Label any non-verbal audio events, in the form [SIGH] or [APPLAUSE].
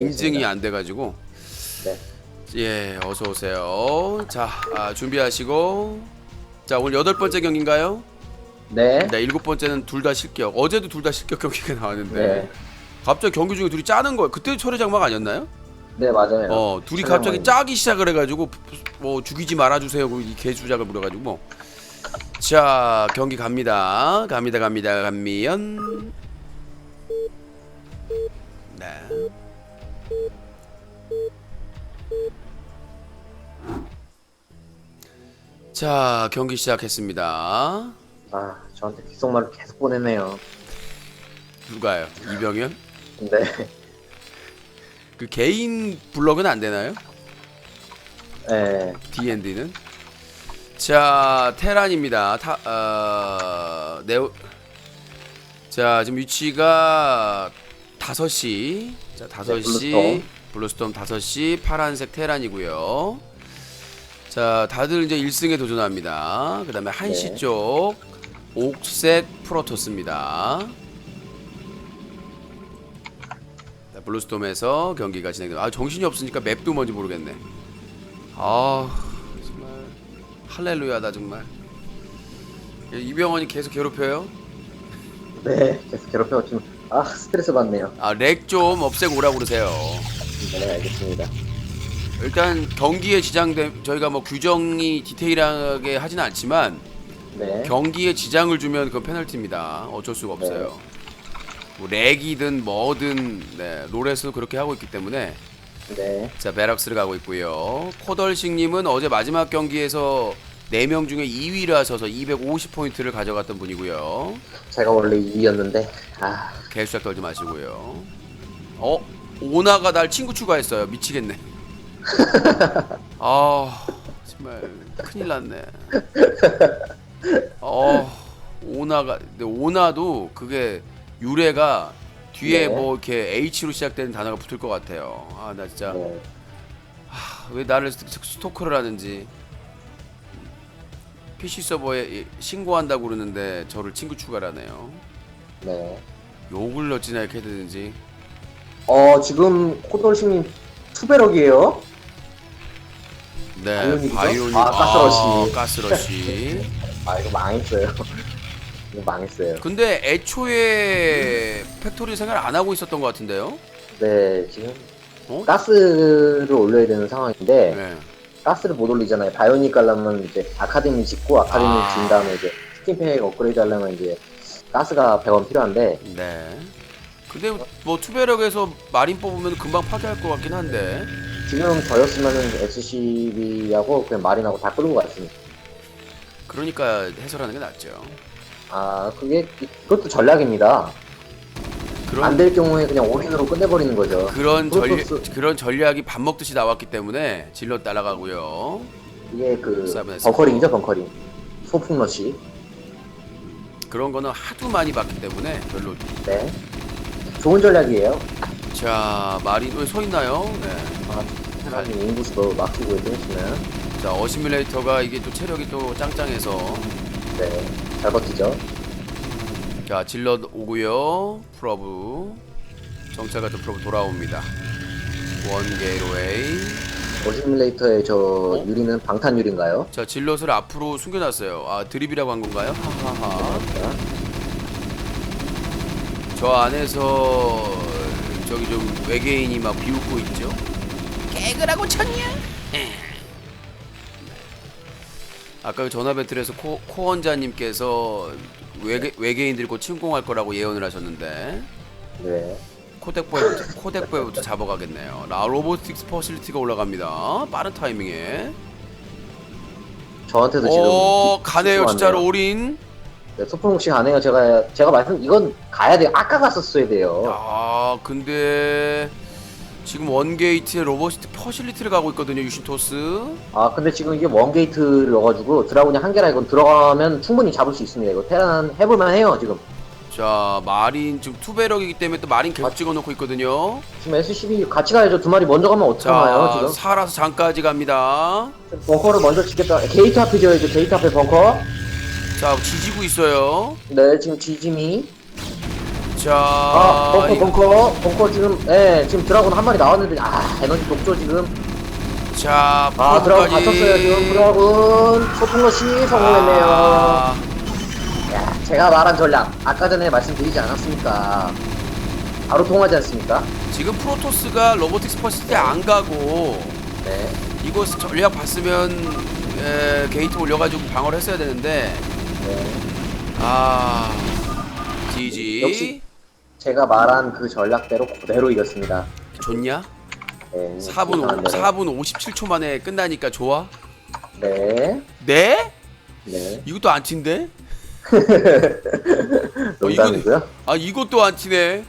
인증이 안 돼가지고 네. 예 어서 오세요. 자 아, 준비하시고 자 오늘 여덟 번째 경기인가요? 네. 네 일곱 번째는 둘 다 실격. 어제도 둘 다 실격 경기가 나왔는데 네. 갑자기 경기 중에 둘이 짜는 거예요. 그때 철의 장막 아니었나요? 네, 맞아요. 어 둘이 갑자기 짜기 시작을 해가지고 뭐 죽이지 말아주세요. 이 개주작을 부려가지고 뭐. 자 경기 갑니다. 갑니다 갑니다 갑미연. 네. 자 경기 시작했습니다. 아, 저한테 귓속말을 계속 보내네요. 누가요? 이병현? 네. 그 개인 블럭은 안 되나요? 네. D&D는 자 테란입니다. 타, 어, 네오 자 지금 위치가 5시 자 5시 블루스톰. 블루스톰 5시 파란색 테란이고요. 자 다들 이제 1승에 도전합니다. 그 다음에 1시 네. 쪽 옥셋 프로토스입니다. 자, 블루스톰에서 경기가 진행됩니다. 아 정신이 없으니까 맵도 뭔지 모르겠네. 아 정말 할렐루야다 정말 이병헌이 계속 괴롭혀요 네. 계속 괴롭혀 지금 아, 스트레스 받네요. 아 렉 좀 없애고 오라고 그러세요 네, 알겠습니다. 일단 경기에 지장된 저희가 뭐 규정이 디테일하게 하진 않지만 네. 경기에 지장을 주면 그건 페널티입니다 어쩔 수가 없어요 뭐 렉이든 뭐든 네 롤에서 그렇게 하고 있기 때문에 네. 자 베락스를 가고 있고요 코덜식님은 어제 마지막 경기에서 4명 중에 2위를 하셔서 250포인트를 가져갔던 분이고요 제가 원래 2위였는데 아, 개수작 떨지 마시고요. 어? 오나가 날 친구 추가했어요. 미치겠네. [LAUGHS] 아 정말 큰일 났네. 어 오나가 근데 오나도 그게 유래가 뒤에 네. 뭐 이렇게 H로 시작되는 단어가 붙을 것 같아요. 아 나 진짜 네. 왜 나를 스- 스토커를 하는지 PC 서버에 신고한다고 그러는데 저를 친구 추가를 하네요. 네. 욕을 어찌나 이렇게 되는지 어, 지금 코돌싱님 투베럭이에요? 네 바이오닉이죠? 바이오닉 아, 가스러시. 아, 가스러시 [LAUGHS] 아, 이거 망했어요. [LAUGHS] 이거 망했어요. 근데 애초에 팩토리 생활 안 하고 있었던 것 같은데요 네, 지금 어? 가스를 올려야 되는 상황인데 네. 가스를 못 올리잖아요. 바이오닉 가려면 이제 아카데미 짓고 아카데미 아. 지은 다음에 이제 스킨팩 업그레이드 하려면 이제 가스가 100원 필요한데 네 근데 뭐 투베럭에서 마린 뽑으면 금방 파괴할 것 같긴 한데 지금 저였으면은 SCB하고 그냥 마린하고 다것 같습니다. 그러니까 해설하는 게 낫죠 아 그게 그것도 전략입니다. 그런 안될 경우에 그냥 올인으로 끝내버리는 거죠. 그런 전략 프로토스. 그런 전략이 밥 먹듯이 나왔기 때문에 질럿 따라가고요 이게 그. 벙커링이죠 벙커링. 소풍 러시. 그런 거는 하도 많이 봤기 때문에 별로 네. 좋은 전략이에요. 자 마린 왜 서 있나요 네. 아, 사람이 인구수도 막히고 있으면 자 어시뮬레이터가 이게 또 체력이 또 짱짱해서 네. 잘 버티죠. 자 질럿 오고요 프로브 정찰 같은 프로브 돌아옵니다 원게이로웨이 오시뮬레이터의 저 유리는 방탄 유리인가요? 자 질럿을 앞으로 숨겨놨어요 아 드립이라고 한 건가요? 하하하 자, 저 안에서 저기 좀 외계인이 막 비웃고 있죠 개그라고 쳤냐? 아까 그 전화 배틀에서 코, 코원자님께서 외계, 외계인들과 침공할 거라고 예언을 하셨는데 네. 코덱보이부터 코덱보이부터 잡아가겠네요. 라 로보틱스 퍼실리티가 올라갑니다. 빠른 타이밍에. 저한테도 지금 어 가네요. 진짜로 올인. 네, 소풍혹시 가네요. 제가 제가 말씀 이건 가야 돼요. 아까 갔었어야 돼요. 아 근데 지금 원게이트에 로보틱스 퍼실리티를 가고 있거든요 유신토스. 아 근데 지금 이게 원 게이트를 넣어가지고 드라군이 한 개라 이건 들어가면 충분히 잡을 수 있습니다. 이거 테란 해볼만 해요 지금. 자 마린 지금 투베럭이기 때문에 또 마린 계속 찍어놓고 있거든요. 지금 SCB 같이 가야죠. 두 마리 먼저 가면 어떡하나요 자 지금? 살아서 장까지 갑니다. 벙커를 먼저 짓겠다. 게이트 앞에 지어야죠. 게이트 앞에 벙커. 자 지지고 있어요. 네 지금 지짐이 자, 아, 벙커, 이거- 벙커, 벙커 지금, 예, 지금 드라곤 한 마리 나왔는데, 아, 에너지 녹죠, 지금. 자, 아, 드라곤. 갇혔어요, 지금. 드라곤. 소풍러시 성공했네요. 아, 야, 제가 말한 전략, 아까 전에 말씀드리지 않았습니까? 바로 통하지 않습니까? 지금 프로토스가 로보틱스 퍼시티 안 가고 네. 이거 전략 봤으면 에, 게이트 올려가지고 방어를 했어야 되는데 네. 아 지지 역시. 제가 말한 그 전략대로 그대로 이겼습니다. 좋냐? 네. 4분 이상한 대로. 4분 57초 만에 끝나니까 좋아? 네. 네? 네. 이것도 안? [LAUGHS] 어, 농담이고요. 아 이것도 안 튀네